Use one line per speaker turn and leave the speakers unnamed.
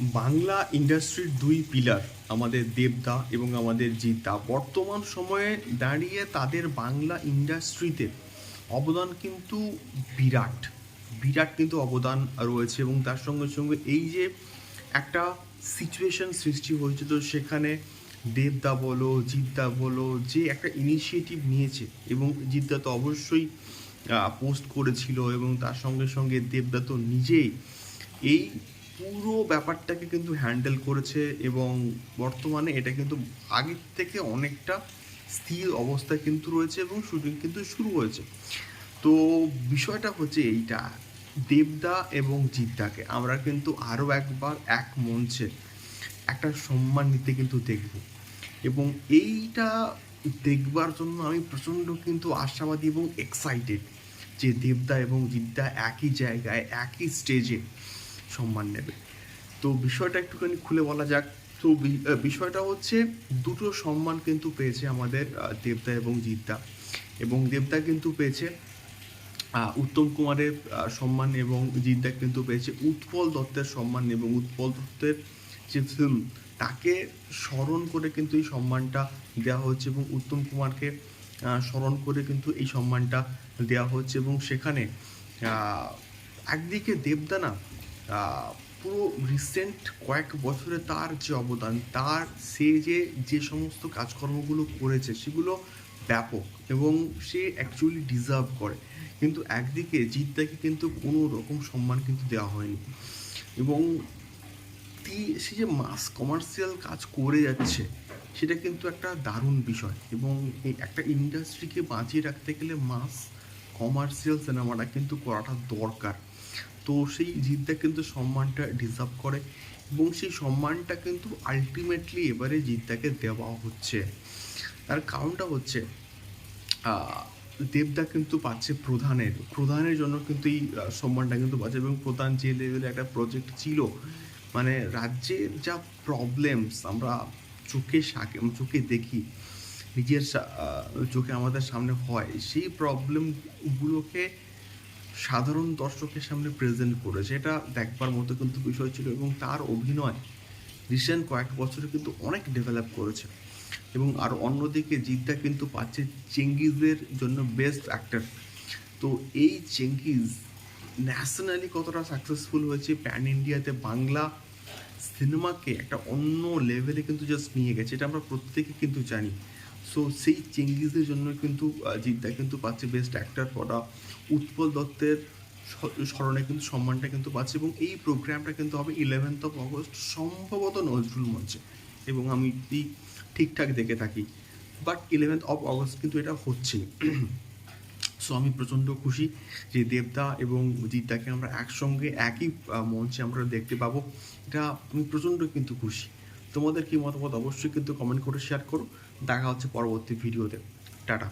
বাংলা ইন্ডাস্ট্রির দুই পিলার, আমাদের দেবদা এবং আমাদের জিদ্দা বর্তমান সময়ে দাঁড়িয়ে তাদের বাংলা ইন্ডাস্ট্রিতে অবদান কিন্তু বিরাট। বিরাট কিন্তু অবদান রয়েছে এবং তার সঙ্গে সঙ্গে এই যে একটা সিচুয়েশন সৃষ্টি হয়েছে, তো সেখানে দেবদা বলো জিদ্দা বলো, যে একটা ইনিশিয়েটিভ নিয়েছে এবং জিদ্দা তো অবশ্যই পোস্ট করেছিল এবং তার সঙ্গে সঙ্গে দেবদা তো নিজেই এই পুরো ব্যাপারটাকে কিন্তু হ্যান্ডেল করেছে এবং বর্তমানে এটা কিন্তু আগের থেকে অনেকটা স্থির অবস্থায় কিন্তু রয়েছে এবং শুটিং কিন্তু শুরু হয়েছে। তো বিষয়টা হচ্ছে এইটা, দেবদা এবং জিদ্দাকে আমরা কিন্তু আরও একবার এক মঞ্চে একটা সম্মান নিতে কিন্তু দেখব। এবং এইটা দেখবার জন্য আমি প্রচণ্ড কিন্তু আশাবাদী এবং এক্সাইটেড যে দেবদা এবং জিদ্দা একই জায়গায়, একই স্টেজে সম্মান নেবে। তো বিষয়টা একটুখানি খুলে বলা যাক। তো বিষয়টা হচ্ছে দুটো সম্মান কিন্তু পেয়েছে আমাদের দেবদা এবং জিদ্দা। এবং দেবদা কিন্তু পেয়েছে উত্তম কুমারের সম্মান এবং জিদ্দা কিন্তু পেয়েছে উৎপল দত্তের সম্মান এবং উৎপল দত্তের যে ফিল্ম তাকে স্মরণ করে কিন্তু এই সম্মানটা দেওয়া হচ্ছে এবং উত্তম কুমারকে স্মরণ করে কিন্তু এই সম্মানটা দেওয়া হচ্ছে এবং সেখানে একদিকে দেবদানা পুরো রিসেন্ট কয়েক বছরে তার যে অবদান, তার সে যে যে সমস্ত কাজকর্মগুলো করেছে, সেগুলো ব্যাপক এবং সে অ্যাকচুয়ালি ডিজার্ভ করে। কিন্তু একদিকে জিদ্দাকে কিন্তু কোনো রকম সম্মান কিন্তু দেওয়া হয়নি এবং সে যে মাস কমার্শিয়াল কাজ করে যাচ্ছে, সেটা কিন্তু একটা দারুণ বিষয় এবং এই একটা ইন্ডাস্ট্রিকে বাঁচিয়ে রাখতে গেলে মাস কমার্শিয়াল সিনেমাটা কিন্তু করাটা দরকার। তো সেই জিদ্দা কিন্তু সম্মানটা ডিজার্ভ করে এবং সেই সম্মানটা কিন্তু আলটিমেটলি এবারে জিদ্দাকে দেওয়া হচ্ছে। তার কারণটা হচ্ছে দেবদা কিন্তু পাচ্ছে প্রধানের। প্রধানের জন্য কিন্তু এই সম্মানটা কিন্তু পাচ্ছে এবং প্রধান যে লেভেলে একটা প্রজেক্ট ছিল মানে রাজ্যের যা প্রবলেমস আমরা চোখে সাকে, চোখে দেখি, নিজের চোখে আমাদের সামনে হয়, সেই প্রবলেমগুলোকে সাধারণ দর্শকের সামনে প্রেজেন্ট করেছে। এটা দেখবার মতো কিন্তু বিষয় ছিল এবং তার অভিনয় রিসেন্ট কয়েক বছরে কিন্তু অনেক ডেভেলপ করেছে। এবং আর অন্যদিকে জিদ্দা কিন্তু পাচ্ছে চেঙ্গিজের জন্য বেস্ট অ্যাক্টর তো এই চেঙ্গিজ ন্যাশনালি কতটা সাকসেসফুল হয়েছে? প্যান ইন্ডিয়াতে বাংলা সিনেমাকে একটা অন্য লেভেলে কিন্তু জাস্ট নিয়ে গেছে, এটা আমরা প্রত্যেকে কিন্তু জানি। সো সেই চেঙ্গিজের জন্য কিন্তু জিদ্দা কিন্তু পাচ্ছে বেস্ট অ্যাক্টর পড়া উৎপল দত্তের স্মরণে কিন্তু সম্মানটা কিন্তু পাচ্ছে এবং এই প্রোগ্রামটা কিন্তু হবে ইলেভেন্থ অফ অগস্ট সম্ভবত নজরুল মঞ্চে এবং আমি ঠিকঠাক দেখে থাকি। বাট ইলেভেন্থ অফ অগস্ট কিন্তু এটা হচ্ছে। সো আমি প্রচণ্ড খুশি যে দেবদা এবং জিদ্দাকে আমরা একসঙ্গে একই মঞ্চে আমরা দেখতে পাবো। এটা আমি প্রচণ্ড কিন্তু খুশি। তোমাদের কি মতামত অবশ্যই কিন্তু কমেন্ট করে শেয়ার করো। দেখা হচ্ছে পরবর্তী ভিডিওতে টাটা।